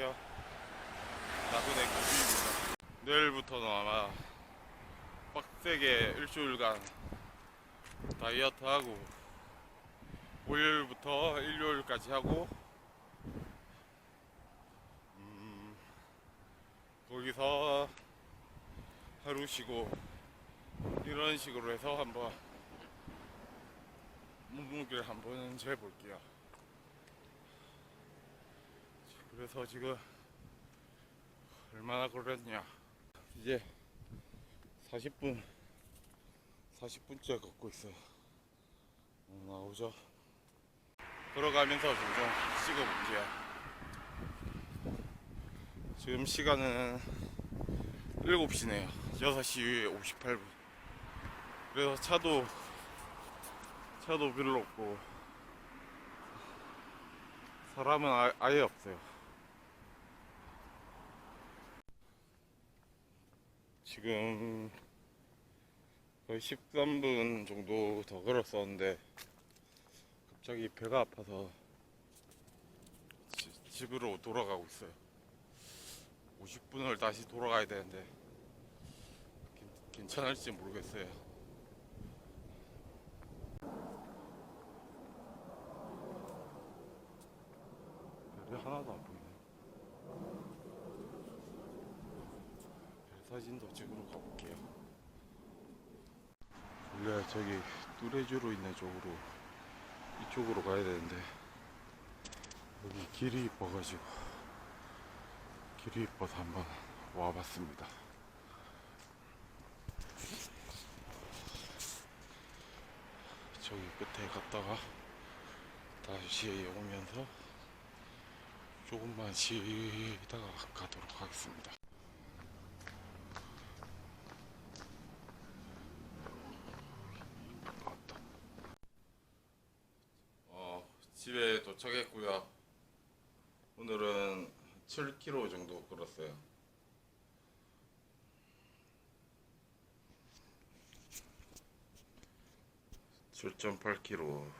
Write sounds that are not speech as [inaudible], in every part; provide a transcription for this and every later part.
안녕하세요. 나군의 구입니다. 내일부터는 아마 빡세게 일주일간 다이어트하고 월요일부터 일요일까지 하고 음, 거기서 하루 쉬고 이런 식으로 해서 한번 몸무게를 한번 재볼게요. 그래서 지금 얼마나 걸렸냐. 이제 40분 40분째 걷고 있어요. 어, 나오죠? 걸어가면서 종종 찍어볼게요. 지금 시간은 7시네요. 6시 58분. 그래서 차도 차도 별로 없고 사람은 아, 아예 없어요 지금 거의 13분 정도 더 걸었었는데 갑자기 배가 아파서 지- 집으로 돌아가고 있어요. 50분을 다시 돌아가야 되는데 괜- 괜찮을지 모르겠어요. 별이 하나도 안 보이네. 별 사진도 찍으러 가볼게요. 원래 저기 뚜레쥬로 있는 쪽으로 이쪽으로 가야 되는데 여기 길이 이뻐가지고 길이 이뻐서 한번 와봤습니다. 저기 끝에 갔다가 다시 오면서 조금만 쉬다가 가도록 하겠습니다. 어, 집에 도착했고요. 오늘은 7km 정도 걸었어요. (7.8km)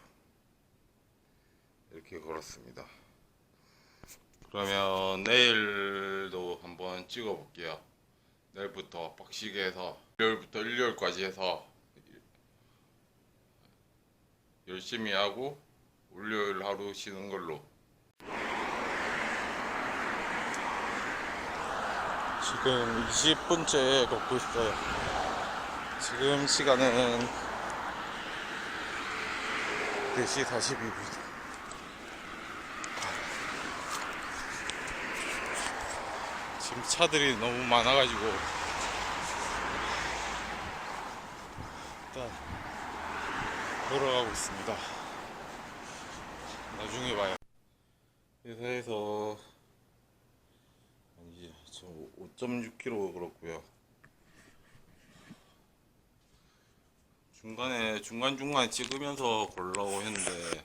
이렇게 걸었습니다. 그러면 내일도 한번 찍어 볼게요. 내일부터 빡시게 해서 일요일부터 일요일까지 해서 열심히 하고 월요일 하루 쉬는 걸로. 지금 20분째 걷고 있어요. 지금 시간은 4시 42분. 지금 차들이 너무 많아가지고. 일단 걸어가고 있습니다. 나중에 봐요. 회사에서 아니지, 저 5.6km 걸었고요. 중간에 중간 중간 찍으면서 걸려고 했는데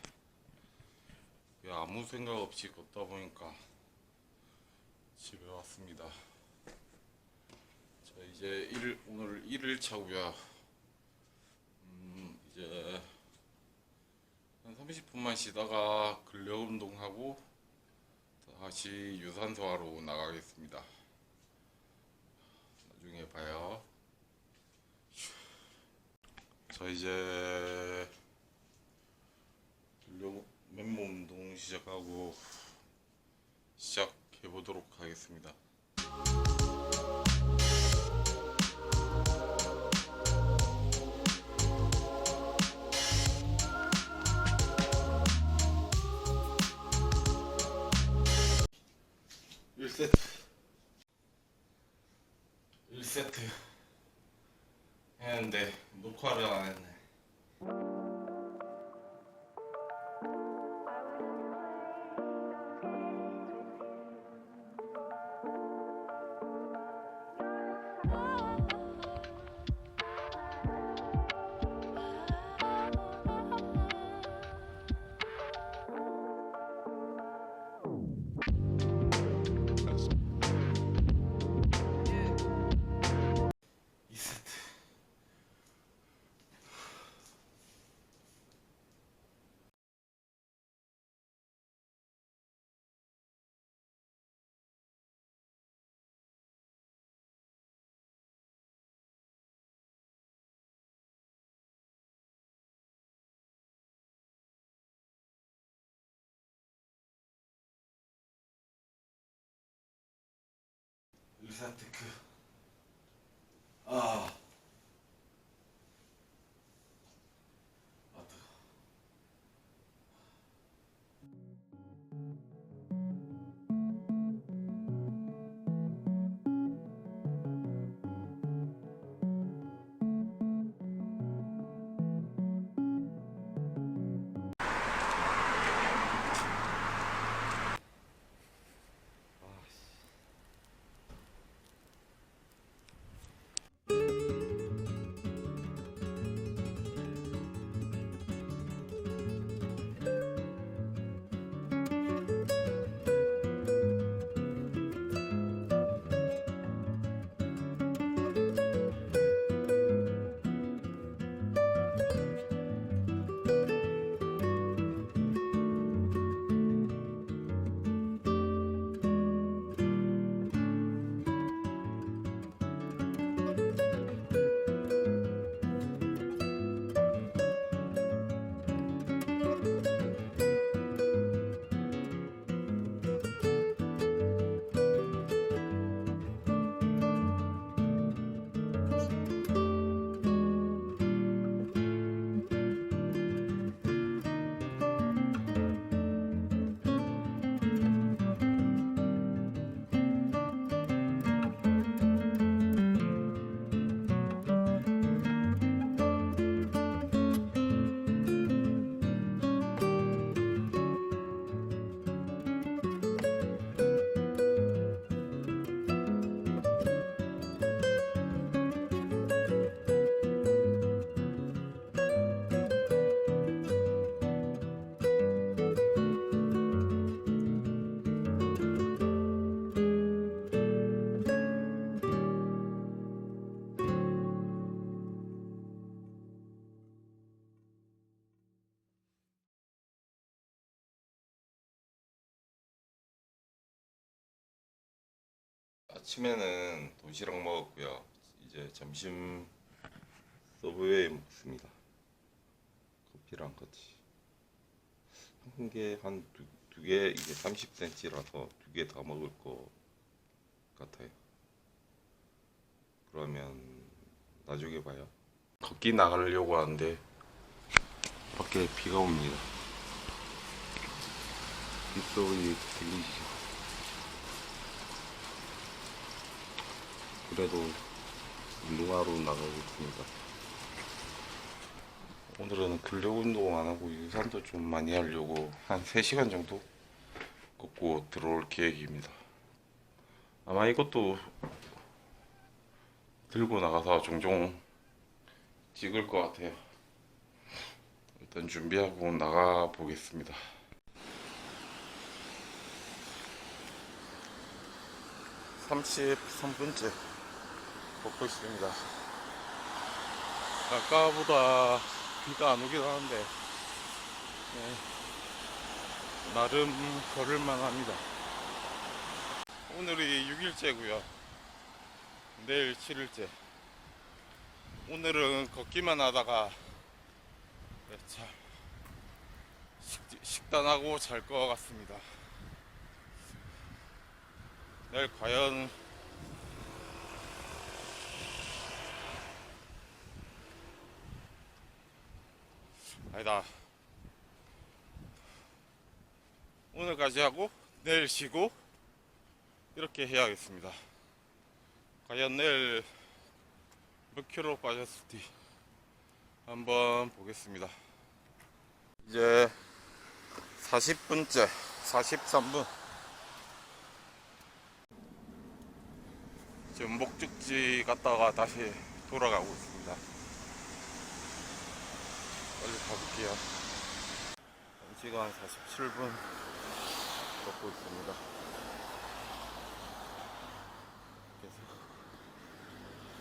아무 생각 없이 걷다 보니까 집에 왔습니다. 자 이제 일 오늘 1일 차고요. 음, 이제 한 30분만 쉬다가 근력 운동하고 다시 유산소 하러 나가겠습니다. 나중에 봐요. 자 이제 근력 맨몸 운동 시작하고 시작해 보도록 하겠습니다. 일세트 1세트 했는데 녹화를 안 했네. 비사테크. 아. 아 아침에는 도시락 먹었고요. 이제 점심 서브웨이 먹습니다. 커피랑 같이 한 개한두개 이게 30cm라서 두 개 다 먹을 것 같아요. 그러면 나중에 봐요. 걷기 나가려고 하는데 밖에 비가 옵니다. 빗소리 들리시죠? 그래도 운동하러 나가겠습니다. 오늘은 근력 운동 안 하고 유산도 좀 많이 하려고 한 3시간 정도 걷고 들어올 계획입니다. 아마 이것도 들고 나가서 종종 찍을 것 같아요. 일단 준비하고 나가 보겠습니다. 33분째 걷고 있습니다. 아까보다 비가 안 오긴 하는데 네, 나름 걸을만 합니다. 오늘이 6일째고요. 내일 7일째. 오늘은 걷기만 하다가 네, 자, 식, 식단하고 잘 것 같습니다. 내일 과연 아니다. 오늘까지 하고 내일 쉬고 이렇게 해야겠습니다. 과연 내일 몇 킬로 빠졌을지 한번 보겠습니다. 이제 40분째, 43분. 지금 목적지 갔다가 다시 돌아가고 있습니다. 빨리 가볼게요. 시간 47분 걷고 있습니다. 그래서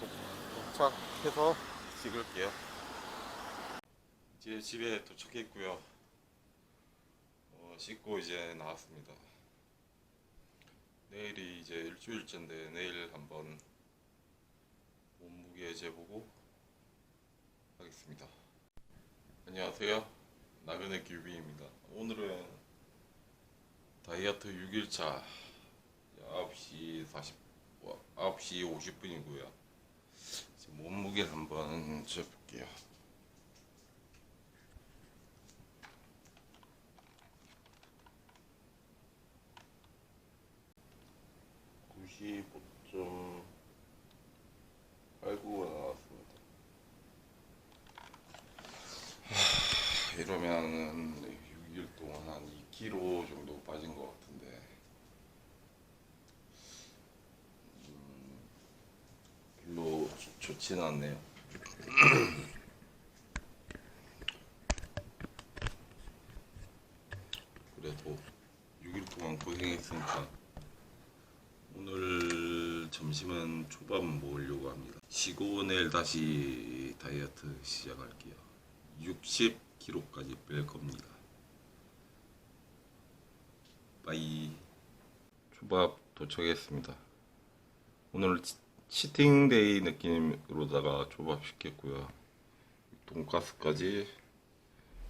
도- 도착해서 찍을게요. 이제 집에 도착했고요. 어, 씻고 이제 나왔습니다. 내일이 이제 일주일째인데 내일 한번 몸무게 재보고 하겠습니다. 안녕하세요. 나그네 규비입니다. 오늘은 다이어트 6일차 9시 9시 50분이고요. 몸무게를 한번 재볼게요. (95.89가) 나왔습니다. 하, 이러면은 6일 동안 한 2kg 정도 빠진 것 같은데 별로 좋- 좋지는 않네요. [clears throat] 그래도 6일 동안 고생했으니까 오늘 점심은 초밥 먹으려고 합니다. 쉬고 내일 다시 다이어트 시작할게요. 60kg까지 뺄 겁니다. 빠이. 초밥 도착했습니다. 오늘 치- 치팅데이 느낌으로다가 초밥 시켰고요. 돈가스까지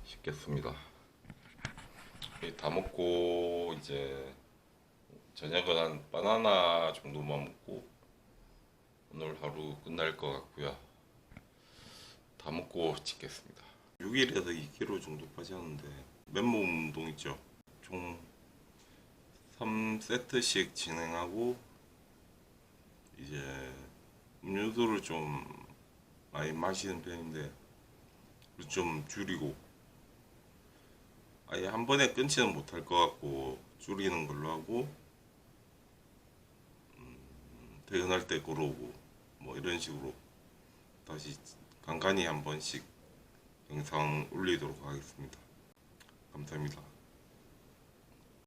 시켰습니다. 이다 먹고 이제 저녁은 한 바나나 정도만 먹고 오늘 하루 끝날 것 같고요. 다 먹고 찍겠습니다. 6일에서 2kg 정도 빠졌는데 맨몸 운동 있죠. 총 3세트씩 진행하고 이제 음료수를 좀 많이 마시는 편인데 좀 줄이고 아예 한 번에 끊지는 못할 것 같고 줄이는 걸로 하고 음, 퇴근할 때 걸어오고 뭐 이런 식으로 다시 간간히 한 번씩 영상 올리도록 하겠습니다.